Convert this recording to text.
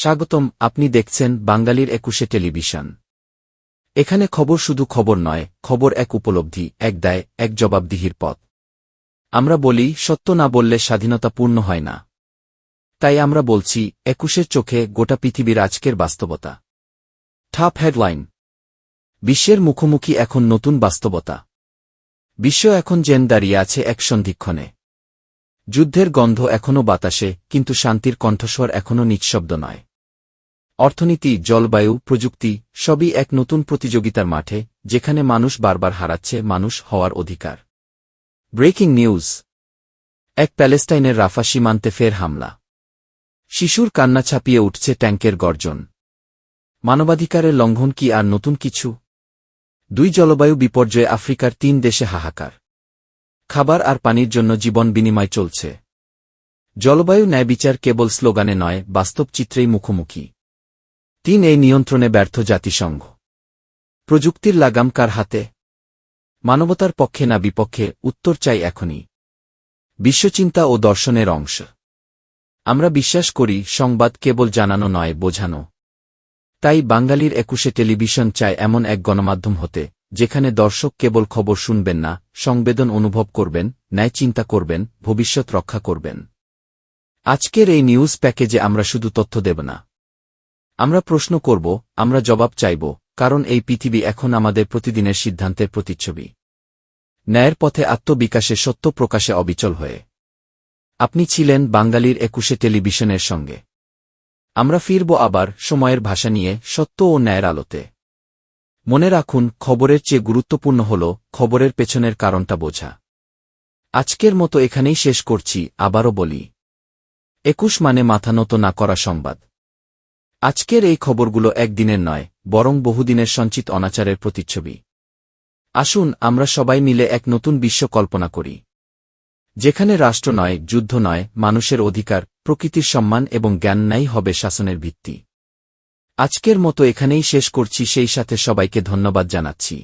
স্বাগতম, আপনি দেখছেন বাঙালির একুশে টেলিভিশন। এখানে খবর শুধু খবর নয়, খবর এক উপলব্ধি, এক দায়, এক জবাবদিহির পথ। আমরা বলি, সত্য না বললে স্বাধীনতা পূর্ণ হয় না। তাই আমরা বলছি, একুশের চোখে গোটা পৃথিবীর আজকের বাস্তবতা। ঠাপ হেডলাইন বিশ্বের মুখোমুখি এখন নতুন বাস্তবতা। বিশ্ব এখন জেন দাঁড়িয়ে আছে এক সন্ধিক্ষণে। যুদ্ধের গন্ধ এখনও বাতাসে, কিন্তু শান্তির কণ্ঠস্বর এখনও নিঃশব্দ নয়। অর্থনীতি, জলবায়ু, প্রযুক্তি, সবই এক নতুন প্রতিযোগিতার মাঠে, যেখানে মানুষ বারবার হারাচ্ছে মানুষ হওয়ার অধিকার। Breaking news. এক প্যালেস্টাইনের রাফা সীমান্তে ফের হামলা। শিশুর কান্না ছাপিয়ে উঠছে ট্যাঙ্কের গর্জন। মানবাধিকারের লঙ্ঘন কি আর নতুন কিছু? দুই জলবায়ু বিপর্যয়ে আফ্রিকার তিন দেশে হাহাকার। খাবার আর পানির জন্য জীবন বিনিময় চলছে। জলবায়ু ন্যায়বিচার কেবল স্লোগানে নয়, বাস্তব চিত্রেই মুখোমুখি। তিন এই নিয়ন্ত্রণে ব্যর্থ জাতিসংঘ। প্রযুক্তির লাগাম কার হাতে? মানবতার পক্ষে না বিপক্ষে উত্তর চাই এখনই। বিশ্বচিন্তা ও দর্শনের অংশ। আমরা বিশ্বাস করি সংবাদ কেবল জানানো নয়, বোঝানো। তাই বাঙালির একুশে টেলিভিশন চায় এমন এক গণমাধ্যম হতে, যেখানে দর্শক কেবল খবর শুনবেন না, সংবেদন অনুভব করবেন, ন্যায় চিন্তা করবেন, ভবিষ্যৎ রক্ষা করবেন। আজকের এই নিউজ প্যাকেজে আমরা শুধু তথ্য দেব না। আমরা প্রশ্ন করব, আমরা জবাব চাইব, কারণ এই পৃথিবী এখন আমাদের প্রতিদিনের সিদ্ধান্তের প্রতিচ্ছবি। ন্যায়ের পথে আত্মবিকাশে সত্য প্রকাশে অবিচল হয়ে। আপনি ছিলেন বাঙালির একুশে টেলিভিশনের সঙ্গে। আমরা ফিরব আবার সময়ের ভাষা নিয়ে সত্য ও ন্যায়ের আলোতে। মনে রাখুন, খবরের চেয়ে গুরুত্বপূর্ণ হল খবরের পেছনের কারণটা বোঝা। আজকের মতো এখানেই শেষ করছি, আবারও বলি। একুশ মানে মাথা নত না করা সংবাদ। আজকের এই খবরগুলো একদিনের নয়, বরং বহুদিনের সঞ্চিত অনাচারের প্রতিচ্ছবি। আসুন, আমরা সবাই মিলে এক নতুন বিশ্ব কল্পনা করি। যেখানে রাষ্ট্র নয়, যুদ্ধ নয়, মানুষের অধিকার, প্রকৃতির সম্মান এবং জ্ঞান নাই হবে শাসনের ভিত্তি। আজকের মতো এখানেই শেষ করছি, সেই সাথে সবাইকে ধন্যবাদ জানাচ্ছি।